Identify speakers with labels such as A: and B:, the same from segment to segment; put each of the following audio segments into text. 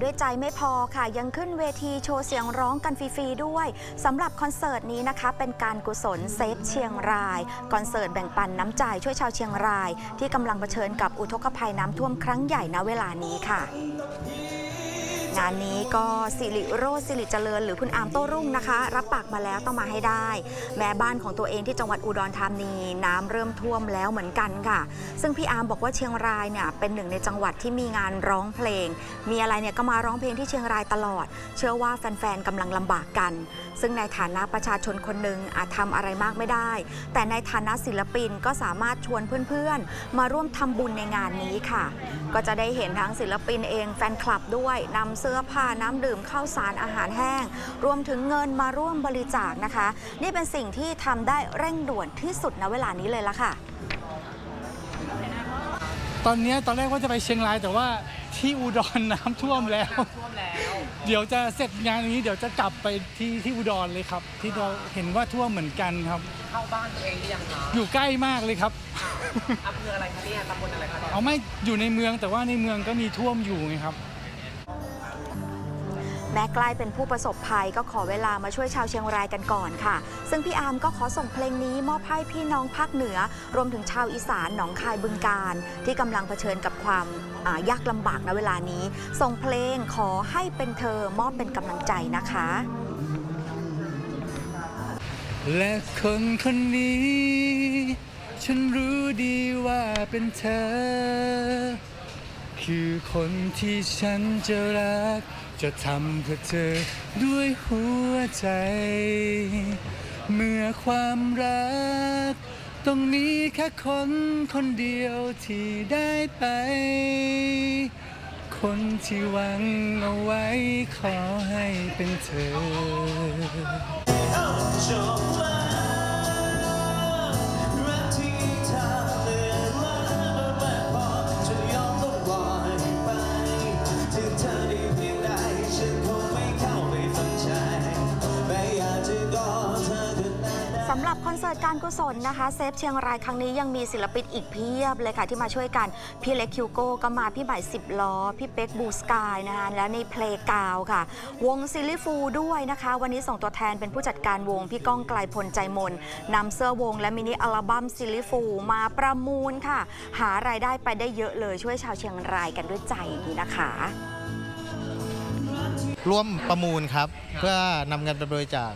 A: ด้วยใจไม่พอค่ะ ยังขึ้นเวทีโชว์เสียงร้องกันฟรีๆด้วยสำหรับคอนเสิร์ตนี้นะคะ เป็นการกุศลเซฟเชียงราย คอนเสิร์ตแบ่งปันน้ำใจช่วยชาวเชียงราย ที่กำลังเผชิญกับอุทกภัยน้ำท่วมครั้งใหญ่ณเวลานี้ค่ะ งานนี้ก็สิริโรจน์สิริเจริญ หรือคุณอามโต้รุ่งนะคะ รับปากมาแล้วต้องมาให้ได้ แม้บ้านของตัวเองที่จังหวัดอุดรธานีน้ำเริ่มท่วมแล้วเหมือนกันค่ะ ซึ่งพี่อามบอกว่าเชียงรายเนี่ยเป็นหนึ่งในจังหวัดที่มีงานร้องเพลง มีอะไรเนี่ยก็มาร้องเพลงที่เชียงรายตลอด เชื่อว่าแฟนๆกำลังลำบากกัน ซึ่งในฐานะประชาชนคนหนึ่งอาจทำอะไรมากไม่ได้ แต่ในฐานะศิลปินก็สามารถชวนเพื่อนๆ มาร่วมทำบุญในงานนี้ค่ะ ก็จะได้เห็นทั้งศิลปินเองแฟนคลับด้วยนำเสื้อผ้าน้ำดื่มข้าวสารอาหารแห้ง รวมถึงเงินมาร่วมบริจาคนะคะ นี่เป็นสิ่งที่ทำได้เร่งด่วนที่สุดณเวลานี้เลยละค่ะ
B: ตอนเนี้ยตอนแรกว่าจะไปเชียงรายแต่ว่าที่อุดรน้ำท่วมแล้ว
C: ท่วมแล้ว
B: เดี๋ยวจะเสร็จงานนี้เดี๋ยวจะกลับไปที่ที่อุดรเลยครับ ที่เราเห็นว่าท่วมเหมือนกันครับ
C: เข้าบ้านตัวเองหรือยังคะ
B: อยู่ใกล้มากเลยครับ
C: อำเภออะไรคะเนี่ยตำบลอะไรคะเนี่ย
B: เอาไม่อยู่ในเมืองแต่ว่าในเมืองก็มีท่วมอยู่ไงครับ
A: แม้ใกล้เป็นผู้ประสบภัยก็ขอเวลามาช่วยชาวเชียงรายกันก่อนค่ะ ซึ่งพี่อาร์มก็ขอส่งเพลงนี้มอบให้พี่น้องภาคเหนือ รวมถึงชาวอีสานหนองคายบึงการ ที่กำลังเผชิญกับความยากลำบากในเวลานี้ ส่งเพลงขอให้เป็นเธอมอบเป็นกำลังใจนะคะ
B: และคนคนนี้ ฉันรู้ดีว่าเป็นเธอ คือคนที่ฉันจะรัก จะทำเพื่อเธอด้วยหัวใจ เมื่อความรัก ต้องมีแค่คนคนเดียวที่ได้ไป คนที่หวังเอาไว้ขอให้เป็นเธอำ
A: หรับคอนเสิร์ตการกุศลนะคะเซฟเชียงรายครั้งนี้ยังมีศิลปินอีกเพียบเลยค่ะที่มาช่วยกัน พี่เล็กคิวโก้ก็มาพี่ใหม่สิบล้อ พี่เป๊กบูสกายนะคะและในเพลงกาวค่ะ วงซิลิฟูด้วยนะคะ วันนี้ส่งตัวแทนเป็นผู้จัดการวงพี่ก้องไกลพลใจมนนำเสื้อวงและมินิอัลบั้มซิลลิฟูมาประมูลค่ะ หารายได้ไปได้เยอะเลยช่วยชาวเชียงรายกันด้วยใจนี้นะคะ
D: ร่วมประมูลครับ เพื่อนำเงินไปบริจาค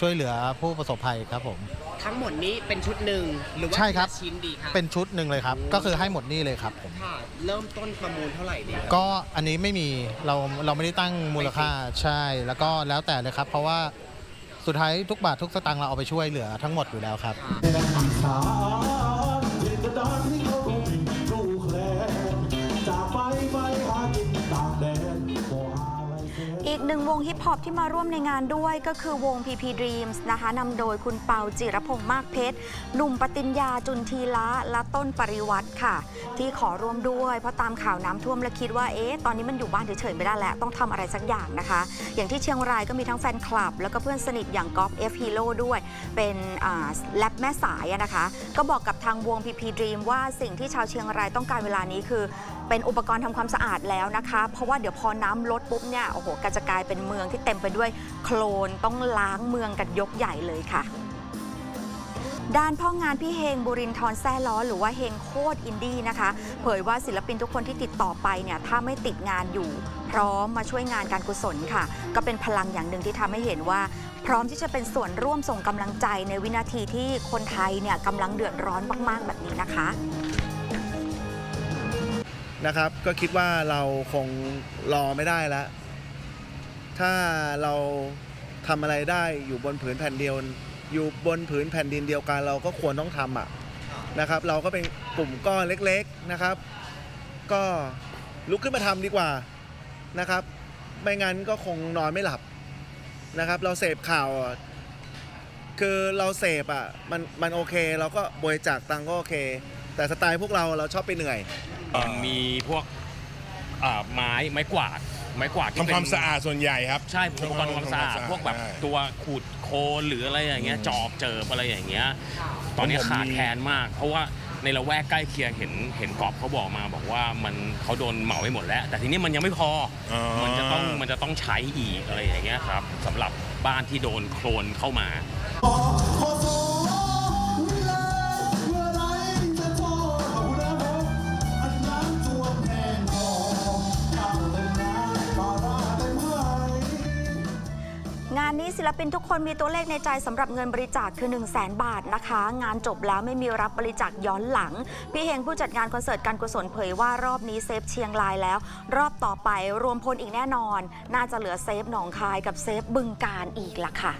D: ช่วยเหลือผู้ประสบภัยครับผม
C: ทั้งหมดนี้เป็นชุดหนึ่งหรือว่า
D: ใช่ครับ
C: ทีละชิ้นดีคะ
D: เป็นชุดหนึ่งเลยครับ ก็คือให้หมดหนี่เลยครับผม
C: ค่ะเริ่มต้นประมูลเท่าไหร่ดี
D: ก็อันนี้ไม่มีเราเราไม่ได้ตั้งมูลค่าใช่ แล้วก็แล้วแต่เลยครับ เพราะว่าสุดท้ายทุกบาททุกสตางค์เราเอาไปช่วยเหลือทั้งหมดอยู่แล้วครับ
E: สา
A: วงฮิปฮอปที่มาร่วมในงานด้วยก็คือวง PP Dreams นะคะนำโดยคุณเปาจิรพงษ์มากเพชรหนุ่มปติญญาจุนทีละและต้นปริวัติค่ะ ที่ขอร่วมด้วยเพราะตามข่าวน้ำท่วมและคิดว่าเอ๊ะตอนนี้มันอยู่บ้านเฉยๆไม่ได้แล้ว ต้องทำอะไรสักอย่างนะคะ อย่างที่เชียงรายก็มีทั้งแฟนคลับ แล้วก็เพื่อนสนิทอย่างกอล์ฟเอฟฮีโร่ด้วย เป็นแรปแม่สายนะคะ ก็บอกกับทางวง PP Dream ว่าสิ่งที่ชาวเชียงรายต้องการเวลานี้คือเป็นอุปกรณ์ทำความสะอาดแล้วนะคะ เพราะว่าเดี๋ยวพอน้ำลดปุ๊บเนี่ยโอ้โหก็จะกลายเป็นเมืองที่เต็มไปด้วยโคลนต้องล้างเมืองกันยกใหญ่เลยค่ะด้านพ่องานพี่เฮงบุรินทร์แซ่ล้อหรือว่าเฮงโคตรอินดี้นะคะ เผยว่าศิลปินทุกคนที่ติดต่อไปเนี่ยถ้าไม่ติดงานอยู่ พร้อมมาช่วยงานการกุศลค่ะ ก็เป็นพลังอย่างหนึ่งที่ทำให้เห็นว่า พร้อมที่จะเป็นส่วนร่วมส่งกำลังใจในวินาทีที่คนไทยเนี่ยกำลังเดือดร้อนมาก ๆ แบบนี้นะคะ
F: นะครับ ก็คิดว่าเราคงรอไม่ได้แล้วถ้าเราทำอะไรได้อยู่บนผืนแผ่นเดียว อยู่บนผืนแผ่นดินเดียวกัน เราก็ควรต้องทำอะนะครับ เราก็เป็นกลุ่มก้อนเล็กๆนะครับ ก็ลุกขึ้นมาทำดีกว่านะครับ ไม่งั้นก็คงนอนไม่หลับนะครับ เราเสพข่าวคือเราเสพอะมันมันโอเค เราก็บริจาคตังก็โอเค แต่สไตล์พวกเราเราชอบไปเหนื่อย
G: เอ่อมีพวกอ่าไม้ไม้กวาดไม้กวาดที่
H: ทำ
G: เป็น
H: ความสะอาดส่วนใหญ่ครับ
G: ใช่อุปกรณ์ทำความสะอาด
H: ทำความสะอาด
G: พวกแบบ
H: ใช่
G: ตัวขูดโคลนหรืออะไรอย่างเงี้ย
H: อืม
G: จอบเจิบอะไรอย่างเงี้ยตอนนี้
H: ผมมี
G: ขาดแคลนมาก เพราะว่าในละแวกใกล้เคียงเห็นเห็นกอบเขาบอกมาบอกว่ามันเขาโดนเหมาไปหมดแล้ว แต่ทีนี้มันยังไม่พออ
H: อ
G: มันจะต้องมันจะต้องใช้อีกอะไรอย่างเงี้ยครับสำหรับบ้านที่โดนโคลนเข้ามา
A: งานนี้ศิลปินทุกคนมีตัวเลขในใจสำหรับเงินบริจาคคือ 1 0 0 0 0แบาทนะคะ งานจบแล้วไม่มีรับบริจาคย้อนหลัง พี่เฮงผู้จัดงานคอนเสิร์ตการกุศลเผยว่ารอบนี้เซฟเชียงรายแล้ว รอบต่อไปรวมพลอีกแน่นอน น่าจะเหลือเซฟหนองคายกับเซฟบึงการอีกละค่ะ